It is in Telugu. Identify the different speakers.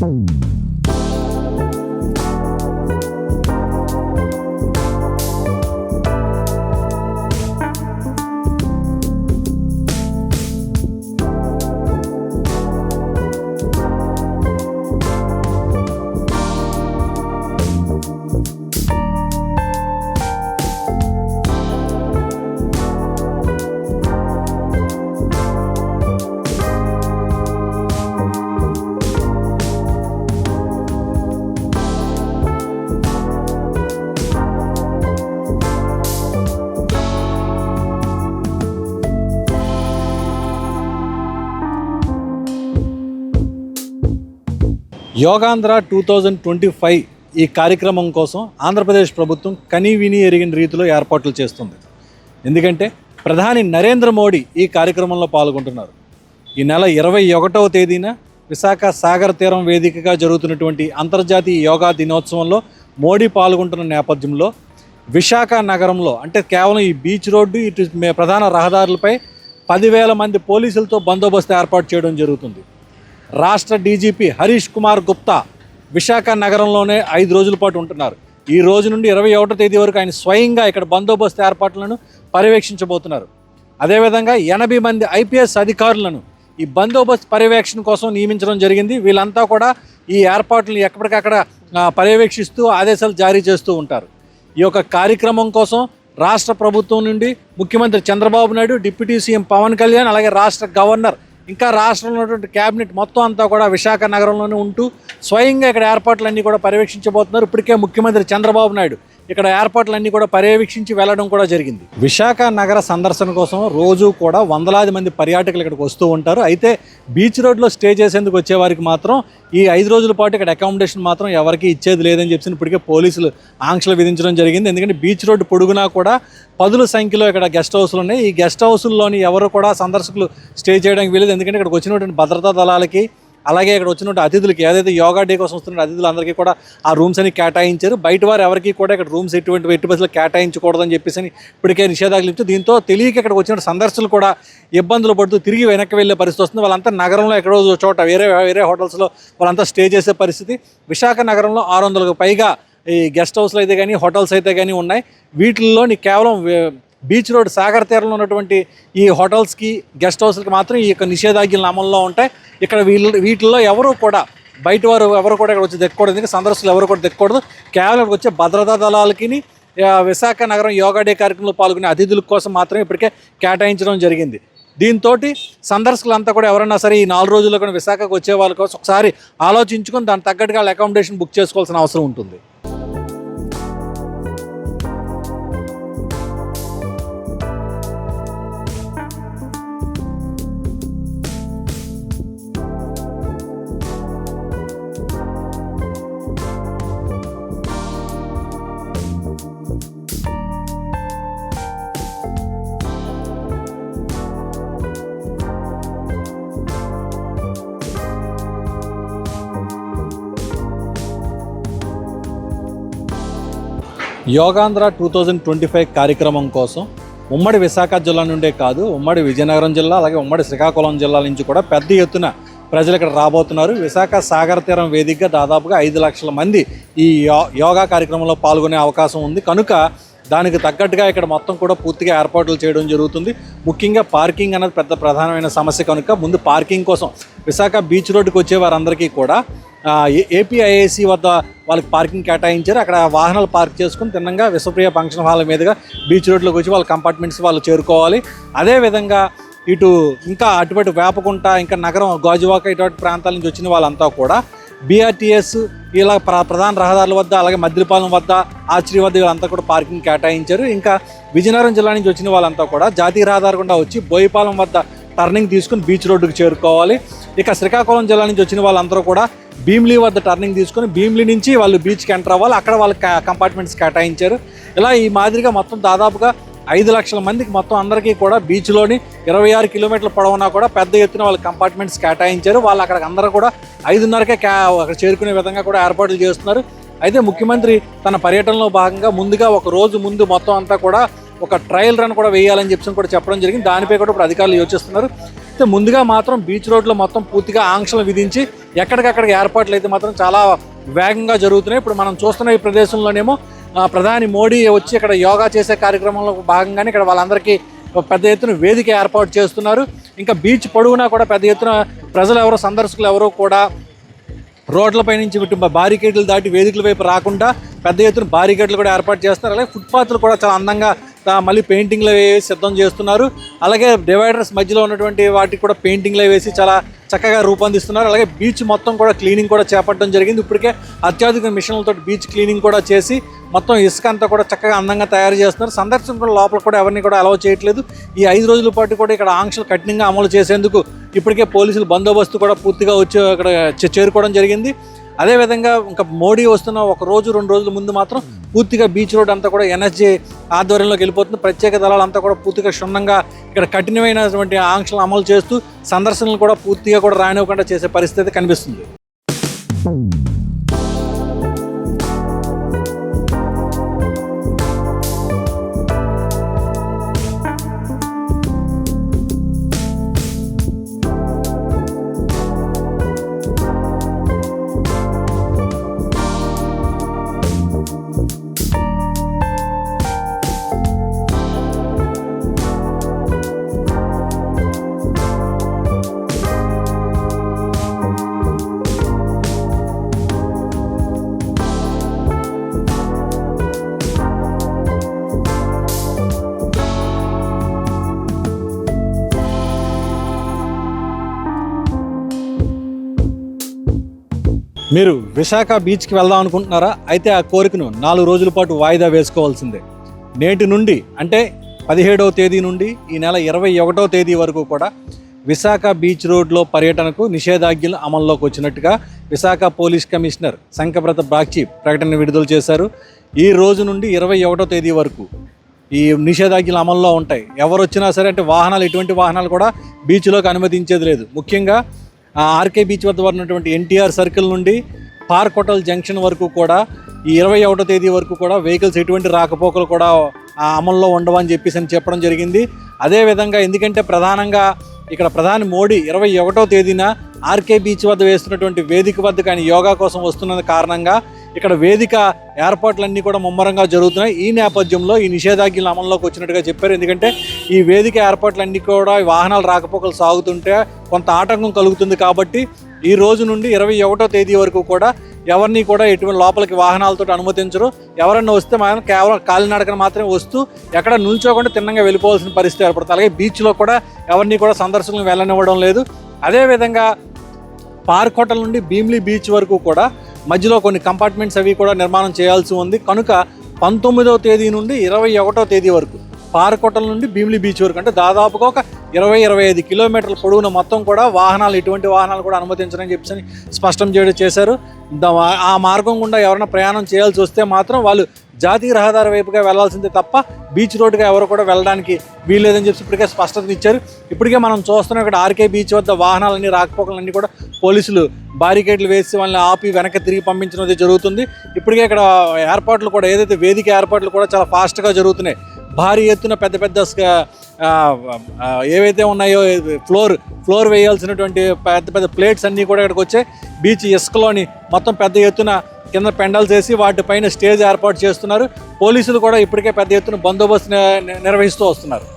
Speaker 1: Boom. Yogandhra two thousand twenty five ఈ కార్యక్రమం కోసం ఆంధ్రప్రదేశ్ ప్రభుత్వం కనీ విని ఎరిగిన రీతిలో ఏర్పాట్లు చేస్తుంది. ఎందుకంటే ప్రధాని నరేంద్ర మోడీ ఈ కార్యక్రమంలో పాల్గొంటున్నారు. ఈ నెల ఇరవై ఒకటవ తేదీన విశాఖ సాగర్ తీరం వేదికగా జరుగుతున్నటువంటి అంతర్జాతీయ యోగా దినోత్సవంలో మోడీ పాల్గొంటున్న నేపథ్యంలో విశాఖ నగరంలో అంటే కేవలం ఈ బీచ్ రోడ్డు ఇటు ప్రధాన రహదారులపై పదివేల మంది పోలీసులతో బందోబస్తు ఏర్పాటు చేయడం జరుగుతుంది. రాష్ట్ర డీజీపీ హరీష్ కుమార్ గుప్తా విశాఖ నగరంలోనే ఐదు రోజుల పాటు ఉంటున్నారు. ఈ రోజు నుండి ఇరవై ఒకటో తేదీ వరకు ఆయన స్వయంగా ఇక్కడ బందోబస్తు ఏర్పాట్లను పర్యవేక్షించబోతున్నారు. అదేవిధంగా ఎనభై మంది ఐపీఎస్ అధికారులను ఈ బందోబస్తు పర్యవేక్షణ కోసం నియమించడం జరిగింది. వీళ్ళంతా కూడా ఈ ఏర్పాట్లను ఎక్కడికక్కడ పర్యవేక్షిస్తూ ఆదేశాలు జారీ చేస్తూ ఉంటారు. ఈ యొక్క కార్యక్రమం కోసం రాష్ట్ర ప్రభుత్వం నుండి ముఖ్యమంత్రి చంద్రబాబు నాయుడు డిప్యూటీ సీఎం పవన్ కళ్యాణ్ అలాగే రాష్ట్ర గవర్నర్ ఇంకా రాష్ట్రంలో ఉన్నటువంటి క్యాబినెట్ మొత్తం అంతా కూడా విశాఖ నగరంలోనే ఉంటూ స్వయంగా ఇక్కడ ఏర్పాట్లన్నీ కూడా పర్యవేక్షించబోతున్నారు. ఇప్పటికే ముఖ్యమంత్రి చంద్రబాబు నాయుడు ఇక్కడ ఏర్పాట్లన్నీ కూడా పర్యవేక్షించి వెళ్ళడం కూడా జరిగింది. విశాఖ నగర సందర్శన కోసం రోజు కూడా వందలాది మంది పర్యాటకులు ఇక్కడికి వస్తూ ఉంటారు. అయితే బీచ్ రోడ్లో స్టే చేసేందుకు వచ్చేవారికి మాత్రం ఈ ఐదు రోజుల పాటు ఇక్కడ అకామిడేషన్ మాత్రం ఎవరికి ఇచ్చేది లేదని చెప్పి ఇప్పటికే పోలీసులు ఆంక్షలు విధించడం జరిగింది. ఎందుకంటే బీచ్ రోడ్డు పొడుగునా కూడా పదుల సంఖ్యలో ఇక్కడ గెస్ట్ హౌస్లు ఉన్నాయి. ఈ గెస్ట్ హౌస్ల్లోని ఎవరు కూడా సందర్శకులు స్టే చేయడానికి వీలేదు ఎందుకంటే ఇక్కడికి వచ్చినటువంటి భద్రతా దళాలకి అలాగే ఇక్కడ వచ్చినటువంటి అతిథులకి ఏదైతే యోగా డే కోసం వస్తున్న అతిథులందరికీ కూడా ఆ రూమ్స్ అని కేటాయించారు. బయట వారు ఎవరికి కూడా ఇక్కడ రూమ్స్ ఎటువంటి ఎట్టి బస్సులు కేటాయించకూడదని చెప్పేసి అని ఇప్పటికే నిషేధాలు ఇచ్చి దీంతో తెలియక ఇక్కడ వచ్చిన సందర్శకులు కూడా ఇబ్బందులు పడుతూ తిరిగి వెనక్కి వెళ్ళే పరిస్థితి వస్తుంది. వాళ్ళంతా నగరంలో ఎక్కడో చోట వేరే వేరే హోటల్స్లో వాళ్ళంతా స్టే చేసే పరిస్థితి. విశాఖ నగరంలో ఆరు వందలకు పైగా ఈ గెస్ట్ హౌస్లు అయితే కానీ హోటల్స్ అయితే కానీ ఉన్నాయి. వీటిల్లోని కేవలం బీచ్ రోడ్ సాగర్ తీరంలో ఉన్నటువంటి ఈ హోటల్స్కి గెస్ట్ హౌస్లకి మాత్రం ఈ యొక్క నిషేధాజ్ఞలు అమల్లో ఉంటాయి. ఇక్కడ వీళ్ళు వీటిల్లో ఎవరు కూడా బయట వారు ఎవరు కూడా ఇక్కడ వచ్చి దెక్కకూడదు ఎందుకంటే సందర్శకులు ఎవరు కూడా దెక్కకూడదు కేవలం ఇక్కడ వచ్చే భద్రతా దళాలకి విశాఖ నగరం యోగా డే కార్యక్రమంలో పాల్గొనే అతిథుల కోసం మాత్రమే ఇప్పటికే కేటాయించడం జరిగింది. దీంతో సందర్శకులంతా కూడా ఎవరైనా సరే ఈ నాలుగు రోజుల్లో కూడా విశాఖకు వచ్చే వాళ్ళ కోసం ఒకసారి ఆలోచించుకొని దానికి తగ్గట్టుగా అకామిడేషన్ బుక్ చేసుకోవాల్సిన అవసరం ఉంటుంది. Yogandhra two thousand twenty five కార్యక్రమం కోసం ఉమ్మడి విశాఖ జిల్లా నుండే కాదు ఉమ్మడి విజయనగరం జిల్లా అలాగే ఉమ్మడి శ్రీకాకుళం జిల్లా నుంచి కూడా పెద్ద ఎత్తున ప్రజలు ఇక్కడ రాబోతున్నారు. విశాఖ సాగర్ తీరం వేదికగా దాదాపుగా ఐదు లక్షల మంది ఈ యో- యోగా కార్యక్రమంలో పాల్గొనే అవకాశం ఉంది. కనుక దానికి తగ్గట్టుగా ఇక్కడ మొత్తం కూడా పూర్తిగా ఏర్పాట్లు చేయడం జరుగుతుంది. ముఖ్యంగా పార్కింగ్ అనేది పెద్ద ప్రధానమైన సమస్య కనుక ముందు పార్కింగ్ కోసం విశాఖ బీచ్ రోడ్డుకి వచ్చే వారందరికీ కూడా ఏ- ఏపీఐఏసీ వద్ద వాళ్ళకి పార్కింగ్ కేటాయించారు. అక్కడ వాహనాలు పార్క్ చేసుకుని తిన్నంగా విశ్వప్రియ ఫంక్షన్ హాల్ మీదుగా బీచ్ రోడ్లోకి వచ్చి వాళ్ళ కంపార్ట్మెంట్స్ వాళ్ళు చేరుకోవాలి. అదేవిధంగా ఇటు ఇంకా అటువంటి వేపకుంట ఇంకా నగరం గాజువాక ఇటువంటి ప్రాంతాల నుంచి వచ్చిన వాళ్ళంతా కూడా బీఆర్టీఎస్ ఇలా ప్ర ప్రధాన రహదారుల వద్ద అలాగే మద్దిపాలెం వద్ద ఆచరి వద్ద వీళ్ళంతా కూడా పార్కింగ్ కేటాయించారు. ఇంకా విజయనగరం జిల్లా నుంచి వచ్చిన వాళ్ళంతా కూడా జాతీయ రహదారి గుండా వచ్చి బోయిపాలెం వద్ద టర్నింగ్ తీసుకుని బీచ్ రోడ్డుకు చేరుకోవాలి. ఇక శ్రీకాకుళం జిల్లా నుంచి వచ్చిన వాళ్ళందరూ కూడా భీమ్లీ వద్ద టర్నింగ్ తీసుకుని భీమ్లీ నుంచి వాళ్ళు బీచ్కి ఎంటర్ అవ్వాలి. అక్కడ వాళ్ళు కంపార్ట్మెంట్స్ కేటాయించారు. ఇలా ఈ మాదిరిగా మొత్తం దాదాపుగా ఐదు లక్షల మందికి మొత్తం అందరికీ కూడా బీచ్లోని ఇరవై ఆరు కిలోమీటర్ల పొడవునా కూడా పెద్ద ఎత్తున వాళ్ళ కంపార్ట్మెంట్స్ కేటాయించారు. వాళ్ళు అక్కడ అందరూ కూడా ఐదున్నరకే క్యా అక్కడ చేరుకునే విధంగా కూడా ఏర్పాట్లు చేస్తున్నారు. అయితే ముఖ్యమంత్రి తన పర్యటనలో భాగంగా ముందుగా ఒక రోజు ముందు మొత్తం అంతా కూడా ఒక ట్రయల్ రన్ కూడా వేయాలని చెప్పి కూడా చెప్పడం జరిగింది. దానిపై కూడా ఇప్పుడు అధికారులు యోచిస్తున్నారు. అయితే ముందుగా మాత్రం బీచ్ రోడ్లో మొత్తం పూర్తిగా ఆంక్షలు విధించి ఎక్కడికక్కడికి ఏర్పాట్లు అయితే మాత్రం చాలా వేగంగా జరుగుతున్నాయి. ఇప్పుడు మనం చూస్తున్న ఈ ప్రదేశంలోనేమో ప్రధాని మోడీ వచ్చి ఇక్కడ యోగా చేసే కార్యక్రమంలో భాగంగానే ఇక్కడ వాళ్ళందరికీ పెద్ద ఎత్తున వేదిక ఏర్పాటు చేస్తున్నారు. ఇంకా బీచ్ పొడవునా కూడా పెద్ద ఎత్తున ప్రజలు ఎవరో సందర్శకులు ఎవరో కూడా రోడ్లపై నుంచి ఇటు బారికేడ్లు దాటి వేదికల వైపు రాకుండా పెద్ద ఎత్తున బారికేడ్లు కూడా ఏర్పాటు చేస్తున్నారు. అలాగే ఫుట్పాత్లు కూడా చాలా అందంగా మళ్ళీ పెయింటింగ్లు వేసి సిద్ధం చేస్తున్నారు. అలాగే డివైడర్స్ మధ్యలో ఉన్నటువంటి వాటికి కూడా పెయింటింగ్లు వేసి చాలా చక్కగా రూపొందిస్తున్నారు. అలాగే బీచ్ మొత్తం కూడా క్లీనింగ్ కూడా చేపట్టడం జరిగింది. ఇప్పటికే అత్యాధునిక మిషన్లతో బీచ్ క్లీనింగ్ కూడా చేసి మొత్తం ఇసుక అంతా కూడా చక్కగా అందంగా తయారు చేస్తున్నారు. సందర్శకుల లోపల కూడా ఎవరిని కూడా అలౌ చేయట్లేదు. ఈ ఐదు రోజుల పాటు కూడా ఇక్కడ ఆంక్షలు కఠినంగా అమలు చేసేందుకు ఇప్పటికే పోలీసులు బందోబస్తు కూడా పూర్తిగా వచ్చి అక్కడ చేరుకోవడం జరిగింది. అదేవిధంగా ఇంకా మోడీ వస్తున్న ఒక రోజు రెండు రోజుల ముందు మాత్రం పూర్తిగా బీచ్ రోడ్ అంతా కూడా ఎన్ఎస్జీ ఆధ్వర్యంలోకి వెళ్ళిపోతుంది. ప్రత్యేక దళాలు అంతా కూడా పూర్తిగా క్షుణ్ణంగా ఇక్కడ కఠినమైనటువంటి ఆంక్షలు అమలు చేస్తూ సందర్శనలు కూడా పూర్తిగా కూడా రానివ్వకుండా చేసే పరిస్థితి కనిపిస్తుంది. మీరు విశాఖ బీచ్కి వెళ్దాం అనుకుంటున్నారా? అయితే ఆ కోరికను నాలుగు రోజుల పాటు వాయిదా వేసుకోవాల్సిందే. నేటి నుండి అంటే పదిహేడవ తేదీ నుండి ఈ నెల ఇరవై ఒకటవ తేదీ వరకు కూడా విశాఖ బీచ్ రోడ్లో పర్యటనకు నిషేధాజ్ఞలు అమల్లోకి వచ్చినట్టుగా విశాఖ పోలీస్ కమిషనర్ శంకబ్రత బాగ్చి ప్రకటన విడుదల చేశారు. ఈ రోజు నుండి ఇరవై ఒకటో తేదీ వరకు ఈ నిషేధాజ్ఞలు అమల్లో ఉంటాయి. ఎవరు వచ్చినా సరే అంటే వాహనాలు ఎటువంటి వాహనాలు కూడా బీచ్లోకి అనుమతించేది లేదు. ముఖ్యంగా ఆర్కే బీచ్ వద్ద ఉన్నటువంటి ఎన్టీఆర్ సర్కిల్ నుండి పార్క్ హోటల్ జంక్షన్ వరకు కూడా ఈ ఇరవై ఒకటో తేదీ వరకు కూడా వెహికల్స్ ఎటువంటి రాకపోకలు కూడా అమల్లో ఉండవని చెప్పేసి అని చెప్పడం జరిగింది. అదేవిధంగా ఎందుకంటే ప్రధానంగా ఇక్కడ ప్రధాని మోడీ ఇరవై ఒకటో తేదీన ఆర్కే బీచ్ వద్ద వేస్తున్నటువంటి వేదిక వద్దకు ఆయన యోగా కోసం వస్తున్న కారణంగా ఇక్కడ వేదిక ఏర్పాట్లన్నీ కూడా ముమ్మరంగా జరుగుతున్నాయి. ఈ నేపథ్యంలో ఈ నిషేధాజ్ఞలు అమల్లోకి వచ్చినట్టుగా చెప్పారు. ఎందుకంటే ఈ వేదిక ఏర్పాట్లన్నీ కూడా వాహనాలు రాకపోకలు సాగుతుంటే కొంత ఆటంకం కలుగుతుంది కాబట్టి ఈ రోజు నుండి ఇరవై ఒకటో తేదీ వరకు కూడా ఎవరిని కూడా ఎటువంటి లోపలికి వాహనాలతో అనుమతించరు. ఎవరన్నా వస్తే మనం కేవలం కాలినడకన మాత్రమే వస్తూ ఎక్కడ నిల్చోకుండా తిన్నంగా వెళ్ళిపోవాల్సిన పరిస్థితి ఏర్పడుతుంది. అలాగే బీచ్లో కూడా ఎవరిని కూడా సందర్శకులను వెళ్ళనివ్వడం లేదు. అదేవిధంగా పార్క్ హోటల్ నుండి భీమ్లీ బీచ్ వరకు కూడా మధ్యలో కొన్ని కంపార్ట్మెంట్స్ అవి కూడా నిర్మాణం చేయాల్సి ఉంది. కనుక పంతొమ్మిదవ తేదీ నుండి ఇరవై ఒకటో తేదీ వరకు పారకోటల నుండి భీమిలి బీచ్ వరకు అంటే దాదాపుగా ఒక ఇరవై ఇరవై ఐదు కిలోమీటర్ల పొడవున మొత్తం కూడా వాహనాలు ఎటువంటి వాహనాలు కూడా అనుమతించరని చెప్పేసి స్పష్టం చేయడం చేశారు. ఆ మార్గం గుండా ఎవరైనా ప్రయాణం చేయాల్సి వస్తే మాత్రం వాళ్ళు జాతీయ రహదారి వైపుగా వెళ్ళాల్సిందే తప్ప బీచ్ రోడ్డుగా ఎవరు కూడా వెళ్ళడానికి వీల్లేదని చెప్పి ఇప్పటికే స్పష్టత ఇచ్చారు. ఇప్పటికే మనం చూస్తున్నాం ఇక్కడ ఆర్కే బీచ్ వద్ద వాహనాలన్నీ రాకపోకలన్నీ కూడా పోలీసులు బారికేడ్లు వేసి వాళ్ళని ఆపి వెనక్కి తిరిగి పంపించడం అయితే జరుగుతుంది. ఇప్పటికే ఇక్కడ ఏర్పాట్లు కూడా ఏదైతే వేదిక ఏర్పాట్లు కూడా చాలా ఫాస్ట్గా జరుగుతున్నాయి. భారీ ఎత్తున పెద్ద పెద్ద ఏవైతే ఉన్నాయో ఫ్లోర్ ఫ్లోర్ వేయాల్సినటువంటి పెద్ద పెద్ద ప్లేట్స్ అన్నీ కూడా ఇక్కడికి వచ్చాయి. బీచ్ ఇసుకలోని మొత్తం పెద్ద ఎత్తున కింద పెండల్స్ వేసి వాటిపైన స్టేజ్ ఏర్పాటు చేస్తున్నారు. పోలీసులు కూడా ఇప్పటికే పెద్ద ఎత్తున బందోబస్తు నిర్వహిస్తూ వస్తున్నారు.